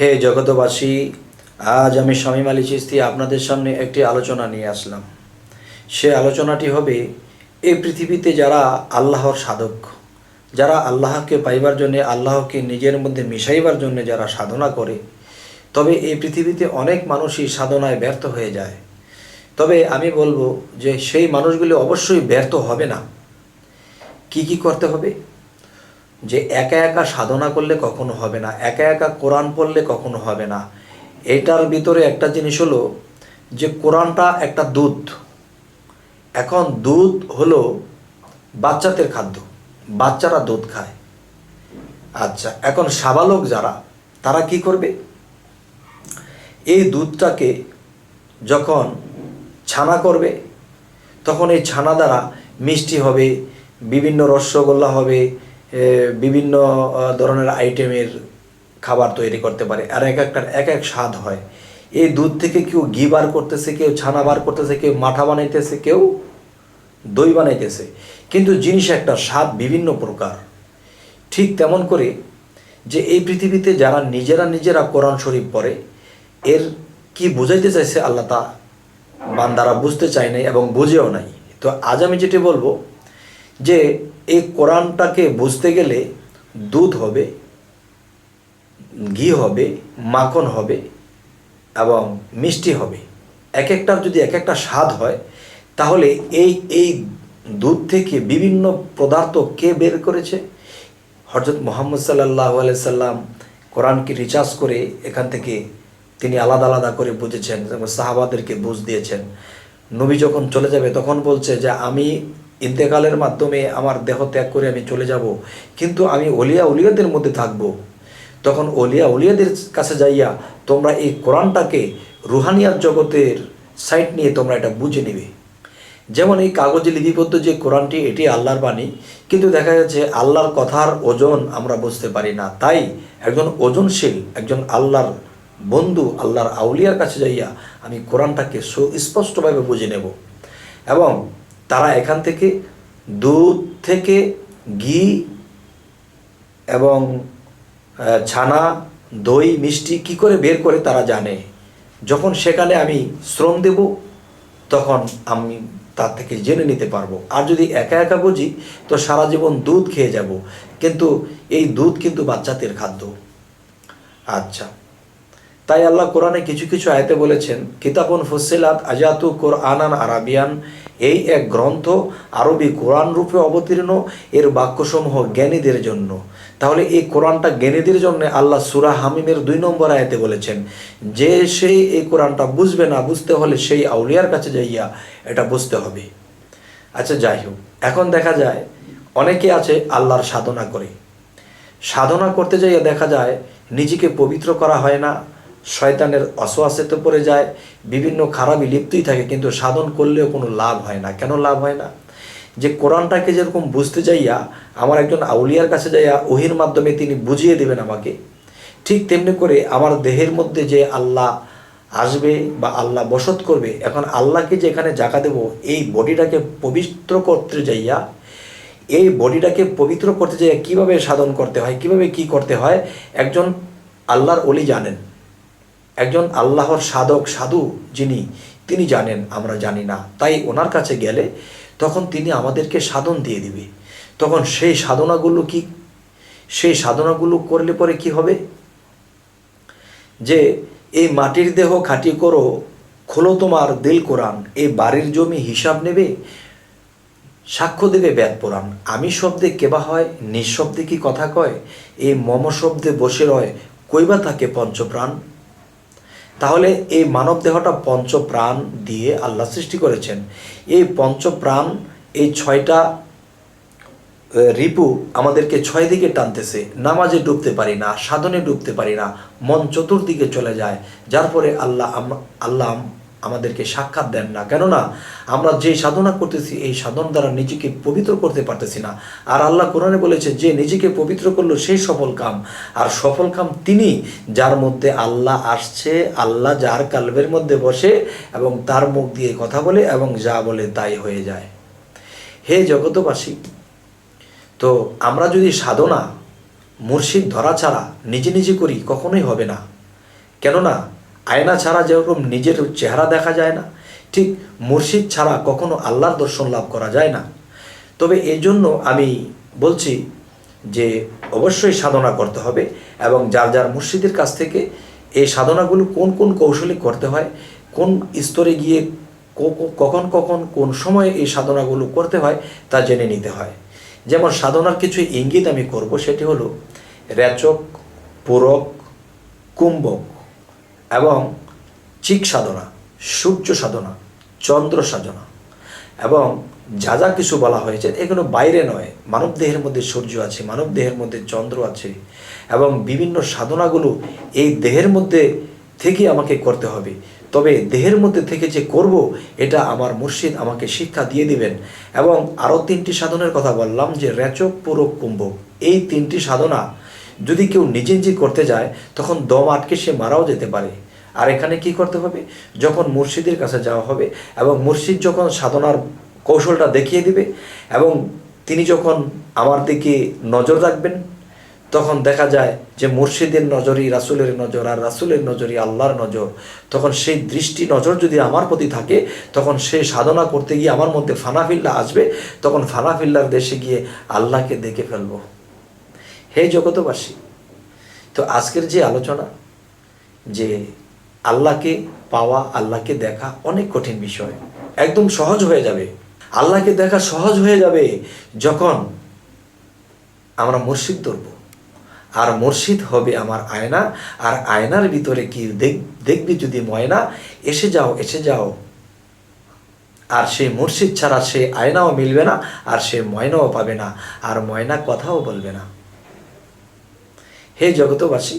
হে জগতবাসী আজ আমি শামীম আলী চিস্তি আপনাদের সামনে একটি আলোচনা নিয়ে আসলাম। সে আলোচনাটি হবে এই পৃথিবীতে যারা আল্লাহর সাধক, যারা আল্লাহকে পাইবার জন্যে, আল্লাহকে নিজের মধ্যে মিশাইবার জন্য যারা সাধনা করে, তবে এই পৃথিবীতে অনেক মানুষই সাধনায় ব্যর্থ হয়ে যায়। তবে আমি বলব যে, সেই মানুষগুলি অবশ্যই ব্যর্থ হবে না। কি কি করতে হবে? যে একা একা সাধনা করলে কখনো হবে না, একা একা কোরআন পড়লে কখনো হবে না। এটার ভিতরে একটা জিনিস হলো যে কোরআনটা একটা দুধ। এখন দুধ হলো বাচ্চাদের খাদ্য, বাচ্চারা দুধ খায়। আচ্ছা এখন সাবালক যারা, তারা কি করবে? এই দুধটাকে যখন ছানা করবে, তখন এই ছানা দ্বারা মিষ্টি হবে, বিভিন্ন রসগোল্লা হবে বিভিন্ন ধরনের আইটেমের খাবার তৈরি করতে পারে। আর এক একটার এক এক স্বাদ হয়। এই দুধ থেকে কেউ ঘি বার করতেছে, কেউ ছানা বার করতেছে, কেউ মাঠা বানাইতেছে, কেউ দই বানাইতেছে। কিন্তু জিনিস একটা স্বাদ বিভিন্ন প্রকার। ঠিক তেমন করে যে এই পৃথিবীতে যারা নিজেরা নিজেরা কোরআন শরীফ পড়ে, এর কি বুঝাইতে চাইছে আল্লাহ তা বান্দারা বুঝতে চায় নাই এবং বুঝেও নাই। তো আজ আমি যেটি বলব যে এই কোরআনটাকে বুঝতে গেলে দুধ হবে, ঘি হবে, মাখন হবে এবং মিষ্টি হবে। এক একটার যদি এক একটা স্বাদ হয়, তাহলে এই এই দুধ থেকে বিভিন্ন পদার্থ কে বের করেছে? হজরত মোহাম্মদ সাল্লাহ সাল্লাম কোরআনকে রিচার্জ করে এখান থেকে তিনি আলাদা আলাদা করে বুঝেছেন সাহাবাদেরকে বুঝ দিয়েছেন। নবী যখন চলে যাবে, তখন বলছে যে, আমি ইন্তেকালের মাধ্যমে আমার দেহ ত্যাগ করে আমি চলে যাব। কিন্তু আমি অলিয়া উলিয়াদের মধ্যে থাকব। তখন অলিয়া উলিয়াদের কাছে যাইয়া তোমরা এই কোরআনটাকে রুহানিয়ার জগতের সাইট নিয়ে তোমরা এটা বুঝে নিবে। যেমন এই কাগজে লিপিবদ্ধ যে কোরআনটি, এটি আল্লাহর বাণী। কিন্তু দেখা যাচ্ছে আল্লাহর কথার ওজন আমরা বুঝতে পারি না। তাই একজন ওজনশীল, একজন আল্লাহর বন্ধু, আল্লাহর আউলিয়ার কাছে যাইয়া আমি কোরআনটাকে সুস্পষ্টভাবে বুঝে নেব। এবং তারা এখান থেকে দুধ থেকে ঘি এবং ছানা, দই, মিষ্টি কি করে বের করে তারা জানে। যখন সেখানে আমি শ্রম দেব, তখন আমি তার থেকে জেনে নিতে পারব। আর যদি একা একা বুঝি, তো সারা জীবন দুধ খেয়ে যাব। কিন্তু এই দুধ কিন্তু বাচ্চাদের খাদ্য। আচ্ছা। তাই আল্লাহ কোরআনে কিছু কিছু আয়তে বলেছেন, কিতাবুন ফুসিলাত আজাতু কোরআনান আরাবিয়ান। এই এক গ্রন্থ আরবি কোরআন রূপে অবতীর্ণ, এর বাক্যসমূহ জ্ঞানীদের জন্য। তাহলে এই কোরআনটা জ্ঞানীদের জন্য আল্লাহ সুরা হামিমের দুই নম্বর আয়াতে বলেছেন, যে সেই এই কোরআনটা বুঝবে না, বুঝতে হলে সেই আউলিয়ার কাছে যাইয়া এটা বুঝতে হবে। আচ্ছা যাই হোক, এখন দেখা যায় অনেকে আছে আল্লাহর সাধনা করে। সাধনা করতে যাইয়া দেখা যায় নিজেকে পবিত্র করা হয় না শয়তানের অসোয়াসেতে পড়ে যায়, বিভিন্ন খারাপই লিপ্তই থাকে, কিন্তু সাধন করলেও কোনো লাভ হয় না। কেন লাভ হয় না? যে কোরআনটাকে যেরকম বুঝতে যাইয়া, আমার একজন আউলিয়ার কাছে যাইয়া ওহির মাধ্যমে তিনি বুঝিয়ে দেবেন আমাকে, ঠিক তেমনি করে আমার দেহের মধ্যে যে আল্লাহ আসবে বা আল্লাহ বসত করবে, এখন আল্লাহকে যে এখানে জাকা দেব, এই বডিটাকে পবিত্র করতে যাইয়া, এই বডিটাকে পবিত্র করতে যাইয়া কীভাবে সাধন করতে হয়, কীভাবে কি করতে হয়, একজন আল্লাহর অলি জানেন। একজন আল্লাহর সাধক, সাধু যিনি, তিনি জানেন, আমরা জানি না। তাই ওনার কাছে গেলে তখন তিনি আমাদেরকে সাধন দিয়ে দিবে। তখন সেই সাধনাগুলো কি, সেই সাধনাগুলো করলে পরে কি হবে? যে, এই মাটির দেহ খাটি করো, খোলো তোমার দিল কোরআন, এই বাড়ির জমি হিসাব নেবে, সাক্ষ্য দেবে বেদ পুরাণ। আমি শব্দে কেবা হয়, নিঃশব্দে কি কথা কয়? এই মম শব্দে বসে রয়, কইবা থাকে পঞ্চপ্রাণ? তাহলে এই মানব দেহটা পঞ্চপ্রাণ দিয়ে আল্লাহ সৃষ্টি করেছেন। এই পঞ্চপ্রাণ, এই ছয়টা রিপু আমাদেরকে ছয় দিকে টানতেছে। নামাজে ডুবতে পারি না, সাধনে ডুবতে পারি না, মন চতুর্দিকে চলে যায়। যার পরে আল্লাহ আল্লাহ আমাদেরকে সাক্ষাৎ দেন না। কেননা, আমরা যে সাধনা করতেছি, এই সাধন দ্বারা নিজেকে পবিত্র করতে পারতেছি না। আর আল্লাহ কোরআনে বলেছে, যে নিজেকে পবিত্র করল সেই সফল কাম। আর সফল কাম তিনি, যার মধ্যে আল্লাহ আসছে, আল্লাহ যার কালবের মধ্যে বসে এবং তার মুখ দিয়ে কথা বলে এবং যা বলে তাই হয়ে যায়। হে জগতবাসী তো আমরা যদি সাধনা, মুর্শিদ ধরা ছাড়া নিজে নিজে করি, কখনোই হবে না। কেননা আয়না ছাড়া যেরকম নিজের চেহারা দেখা যায় না, ঠিক মুর্শিদ ছাড়া কখনো আল্লাহর দর্শন লাভ করা যায় না। তবে এই জন্য আমি বলছি যে অবশ্যই সাধনা করতে হবে এবং যার যার মুর্শিদের কাছ থেকে এই সাধনাগুলো কোন কোন কৌশলে করতে হয়, কোন স্তরে গিয়ে কখন কখন কোন সময়ে এই সাধনাগুলো করতে হয় তা জেনে নিতে হয়। যেমন সাধনার কিছু ইঙ্গিত আমি করব, সেটি হলো রেচক, পূরক, কুম্ভক। এবং চিক সাধনা, সূর্য সাধনা, চন্দ্র সাধনা এবং যা যা কিছু বলা হয়েছে, এগুলো বাইরে নয়। মানব দেহের মধ্যে সূর্য আছে, মানব দেহের মধ্যে চন্দ্র আছে এবং বিভিন্ন সাধনাগুলো এই দেহের মধ্যে থেকে আমাকে করতে হবে। তবে দেহের মধ্যে থেকে যে করব, এটা আমার মুর্শিদ আমাকে শিক্ষা দিয়ে দিবেন। এবং আরও তিনটি সাধনের কথা বললাম যে রেচক পুরক কুম্ভক এই তিনটি সাধনা যদি কেউ নিজে নিজে করতে যায়, তখন দম আটকে সে মারাও যেতে পারে। আর এখানে কি করতে হবে? যখন মুর্শিদের কাছে যাওয়া হবে এবং মুর্শিদ যখন সাধনার কৌশলটা দেখিয়ে দিবে এবং তিনি যখন আমার দিকে নজর রাখবেন, তখন দেখা যায় যে মুর্শিদের নজরই রাসুলের নজর আর রাসুলের নজরই আল্লাহর নজর। তখন সেই দৃষ্টি নজর যদি আমার প্রতি থাকে, তখন সে সাধনা করতে গিয়ে আমার মধ্যে ফানাফিল্লা আসবে। তখন ফানাফিল্লার দেশে গিয়ে আল্লাহকে দেখে ফেলব। হে জগতবাসী তো আজকের যে আলোচনা, যে আল্লাহকে পাওয়া, আল্লাহকে দেখা অনেক কঠিন বিষয়। একদম সহজ হয়ে যাবে। আল্লাহকে দেখা সহজ হয়ে যাবে যখন আমরা মুর্শিদ ধরব। আর মুর্শিদ হবে আমার আয়না, আর আয়নার ভিতরে কি দেখ, দেখবি যদি ময়না, এসে যাও এসে যাও। আর সেই মুর্শিদ ছাড়া সে আয়নাও মিলবে না, আর সে ময়নাও পাবে না, আর ময়না কথাও বলবে না। হে জগতবাসী,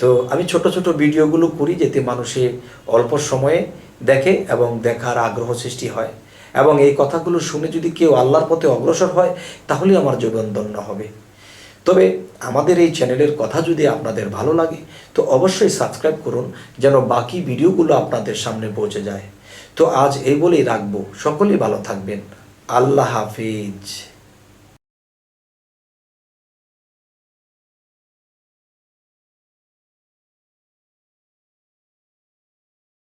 তো আমি ছোট ছোট ভিডিওগুলো করি যাতে মানুষে অল্প সময়ে দেখে এবং দেখার আগ্রহ সৃষ্টি হয়। এবং এই কথাগুলো শুনে যদি কেউ আল্লাহর পথে অগ্রসর হয় তাহলে আমার জীবন ধন্য হবে। তবে আমাদের এই চ্যানেলের কথা যদি আপনাদের ভালো লাগে, তো অবশ্যই সাবস্ক্রাইব করুন যেন বাকি ভিডিওগুলো আপনাদের সামনে পৌঁছে যায়। তো আজ এই বলেই রাখব। সকলেই ভালো থাকবেন। আল্লাহ হাফিজ।